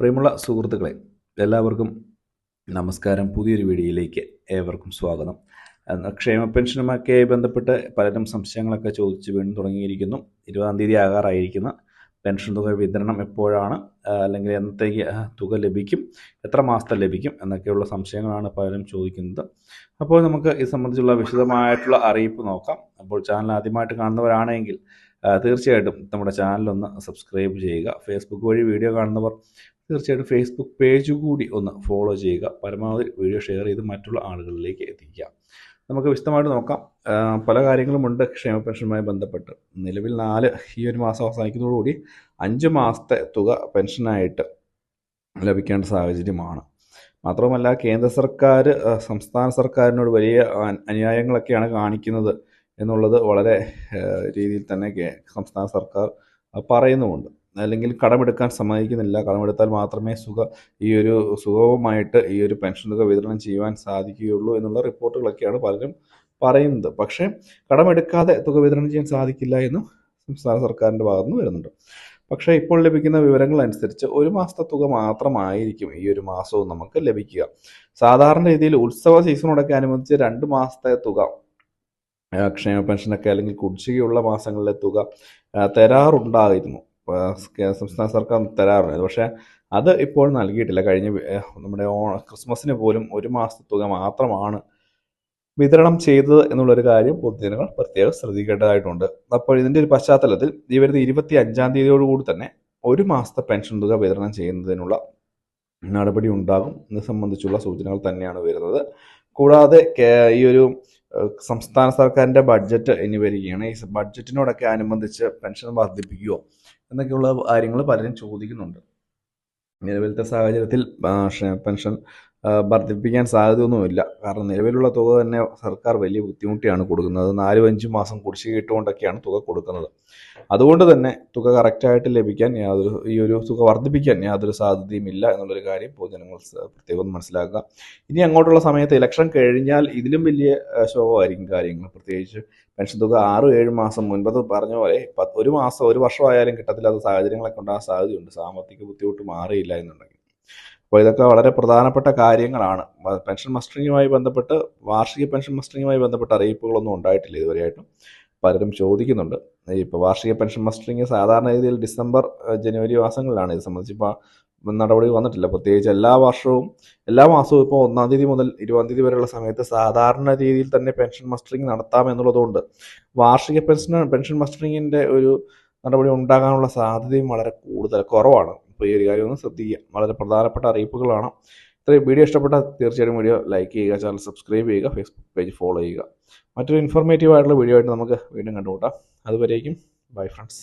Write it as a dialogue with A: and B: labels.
A: പ്രിയമുള്ള സുഹൃത്തുക്കളെ എല്ലാവർക്കും നമസ്കാരം. പുതിയൊരു വീഡിയോയിലേക്ക് ഏവർക്കും സ്വാഗതം. ക്ഷേമ പെൻഷനുമൊക്കെ ബന്ധപ്പെട്ട് പലരും സംശയങ്ങളൊക്കെ ചോദിച്ച് വീണ്ടും തുടങ്ങിയിരിക്കുന്നു. ഇരുപതാം തീയതി ആകാറായിരിക്കുന്ന. പെൻഷൻ തുക വിതരണം എപ്പോഴാണ്? അല്ലെങ്കിൽ എന്നത്തേക്ക് തുക ലഭിക്കും? എത്ര മാസത്തെ ലഭിക്കും? എന്നൊക്കെയുള്ള സംശയങ്ങളാണ് പലരും ചോദിക്കുന്നത്. അപ്പോൾ നമുക്ക് ഇത് സംബന്ധിച്ചുള്ള വിശദമായിട്ടുള്ള അറിയിപ്പ് നോക്കാം. അപ്പോൾ ചാനൽ ആദ്യമായിട്ട് കാണുന്നവരാണെങ്കിൽ തീർച്ചയായിട്ടും നമ്മുടെ ചാനലൊന്ന് സബ്സ്ക്രൈബ് ചെയ്യുക. ഫേസ്ബുക്ക് വഴി വീഡിയോ കാണുന്നവർ തീർച്ചയായിട്ടും ഫേസ്ബുക്ക് പേജ് കൂടി ഒന്ന് ഫോളോ ചെയ്യുക. പരമാവധി വീഡിയോ ഷെയർ ചെയ്ത് മറ്റുള്ള ആളുകളിലേക്ക് എത്തിക്കുക. നമുക്ക് വിശദമായിട്ട് നോക്കാം. പല കാര്യങ്ങളുമുണ്ട് ക്ഷേമ പെൻഷനുമായി ബന്ധപ്പെട്ട്. നിലവിൽ നാല് ഈ ഒരു മാസം അവസാനിക്കുന്നതോടുകൂടി അഞ്ച് മാസത്തെ തുക പെൻഷനായിട്ട് ലഭിക്കേണ്ട സാഹചര്യമാണ്. മാത്രവുമല്ല കേന്ദ്ര സർക്കാർ സംസ്ഥാന സർക്കാരിനോട് വലിയ അനുയായങ്ങളൊക്കെയാണ് കാണിക്കുന്നത് എന്നുള്ളത് വളരെ രീതിയിൽ തന്നെ സംസ്ഥാന സർക്കാർ പറയുന്നുമുണ്ട്. അല്ലെങ്കിൽ കടമെടുക്കാൻ സമ്മതിക്കുന്നില്ല. കടമെടുത്താൽ മാത്രമേ സുഖ ഈ ഒരു സുഗമമായിട്ട് ഈ ഒരു പെൻഷൻ തുക വിതരണം ചെയ്യുവാൻ സാധിക്കുകയുള്ളൂ എന്നുള്ള റിപ്പോർട്ടുകളൊക്കെയാണ് പലരും പറയുന്നത്. പക്ഷേ കടമെടുക്കാതെ തുക വിതരണം ചെയ്യാൻ സാധിക്കില്ല എന്ന് സംസ്ഥാന സർക്കാരിന്റെ ഭാഗത്തുനിന്ന് വരുന്നുണ്ട്. പക്ഷേ ഇപ്പോൾ ലഭിക്കുന്ന വിവരങ്ങൾ അനുസരിച്ച് ഒരു മാസത്തെ തുക മാത്രമായിരിക്കും ഈ ഒരു മാസവും നമുക്ക് ലഭിക്കുക. സാധാരണ രീതിയിൽ ഉത്സവ സീസണോടൊക്കെ അനുബന്ധിച്ച് രണ്ട് മാസത്തെ തുക ക്ഷേമ പെൻഷനൊക്കെ അല്ലെങ്കിൽ കുടിശ്ശികയുള്ള മാസങ്ങളിലെ തുക തരാറുണ്ടായിരുന്നു. സംസ്ഥാന സർക്കാർ തരാറുണ്ട്. പക്ഷേ അത് ഇപ്പോൾ നൽകിയിട്ടില്ല. കഴിഞ്ഞ നമ്മുടെ ഓ ക്രിസ്മസിന് പോലും ഒരു മാസത്തെ തുക മാത്രമാണ് വിതരണം ചെയ്തത് എന്നുള്ളൊരു കാര്യം പൊതുജനങ്ങൾ പ്രത്യേകം ശ്രദ്ധിക്കേണ്ടതായിട്ടുണ്ട്. അപ്പോൾ ഇതിന്റെ ഒരു പശ്ചാത്തലത്തിൽ ഈ വരുന്ന ഇരുപത്തി അഞ്ചാം തീയതിയോടുകൂടി തന്നെ ഒരു മാസത്തെ പെൻഷൻ തുക വിതരണം ചെയ്യുന്നതിനുള്ള നടപടി ഉണ്ടാകും ഇത് സംബന്ധിച്ചുള്ള സൂചനകൾ തന്നെയാണ് വരുന്നത്. കൂടാതെ ഈ ഒരു സംസ്ഥാന സർക്കാരിന്റെ ബഡ്ജറ്റ് ഇനി വരികയാണ്. ഈ ബഡ്ജറ്റിനോടൊക്കെ അനുബന്ധിച്ച് പെൻഷൻ വർദ്ധിപ്പിക്കുമോ എന്നൊക്കെയുള്ള കാര്യങ്ങൾ പലരും ചോദിക്കുന്നുണ്ട്. നിലവിലത്തെ സാഹചര്യത്തിൽ പെൻഷൻ വർദ്ധിപ്പിക്കാൻ സാധ്യതയൊന്നുമില്ല. കാരണം നിലവിലുള്ള തുക തന്നെ സർക്കാർ വലിയ ബുദ്ധിമുട്ടിയാണ് കൊടുക്കുന്നത്. നാലും അഞ്ചും മാസം കുടിശ്ശിക കിട്ടുകൊണ്ടൊക്കെയാണ് തുക കൊടുക്കുന്നത്. അതുകൊണ്ട് തന്നെ തുക കറക്റ്റായിട്ട് ലഭിക്കാൻ യാതൊരു ഈ ഒരു തുക വർദ്ധിപ്പിക്കാൻ യാതൊരു സാധ്യതയും ഇല്ല എന്നുള്ളൊരു കാര്യം പൊതുജനങ്ങൾ പ്രത്യേകം മനസ്സിലാക്കുക. ഇനി അങ്ങോട്ടുള്ള സമയത്ത് ഇലക്ഷൻ കഴിഞ്ഞാൽ ഇതിലും വലിയ ശോഭമായിരിക്കും കാര്യങ്ങൾ. പ്രത്യേകിച്ച് പെൻഷൻ തുക ആറ് ഏഴ് മാസം മുൻപത് പറഞ്ഞ പോലെ ഒരു മാസം ഒരു വർഷമായാലും കിട്ടത്തില്ലാത്ത സാഹചര്യങ്ങളൊക്കെ ഉണ്ടാകാൻ സാധ്യതയുണ്ട്. സാമ്പത്തിക ബുദ്ധിമുട്ട് മാറിയില്ല എന്നുണ്ടെങ്കിൽ. അപ്പോൾ ഇതൊക്കെ വളരെ പ്രധാനപ്പെട്ട കാര്യങ്ങളാണ്. പെൻഷൻ മസ്റ്ററിങ്ങുമായി ബന്ധപ്പെട്ട് വാർഷിക പെൻഷൻ മസ്റ്ററിങ്ങുമായി ബന്ധപ്പെട്ട അറിയിപ്പുകളൊന്നും ഉണ്ടായിട്ടില്ല ഇതുവരെയായിട്ടും. പലരും ചോദിക്കുന്നുണ്ട്. ഇപ്പോൾ വാർഷിക പെൻഷൻ മസ്റ്ററിങ് സാധാരണ രീതിയിൽ ഡിസംബർ ജനുവരി മാസങ്ങളിലാണ് ഇത് സംബന്ധിച്ച് ഇപ്പോൾ നടപടി വന്നിട്ടില്ല. പ്രത്യേകിച്ച് എല്ലാ വർഷവും എല്ലാ മാസവും ഇപ്പോൾ ഒന്നാം തീയതി മുതൽ ഇരുപതാം തീയതി വരെയുള്ള സമയത്ത് സാധാരണ രീതിയിൽ തന്നെ പെൻഷൻ മസ്റ്ററിങ് നടത്താം എന്നുള്ളതുകൊണ്ട് വാർഷിക പെൻഷൻ പെൻഷൻ മസ്റ്ററിങ്ങിന്റെ ഒരു നടപടി ഉണ്ടാകാനുള്ള സാധ്യതയും വളരെ കൂടുതൽ കുറവാണ്. അപ്പോൾ ഈ ഒരു കാര്യം ഒന്ന് ശ്രദ്ധിക്കുക. വളരെ പ്രധാനപ്പെട്ട അറിയിപ്പുകളാണ്. ഇത്രയും വീഡിയോ ഇഷ്ടപ്പെട്ടാൽ തീർച്ചയായും വീഡിയോ ലൈക്ക് ചെയ്യുക ചാനൽ സബ്സ്ക്രൈബ് ചെയ്യുക ഫേസ്ബുക്ക് പേജ് ഫോളോ ചെയ്യുക. മറ്റൊരു ഇൻഫോർമേറ്റീവ് ആയിട്ടുള്ള വീഡിയോ ആയിട്ട് നമുക്ക് വീണ്ടും കണ്ടുകൂട്ടാം അതുവരേക്കും ബൈ ഫ്രണ്ട്സ്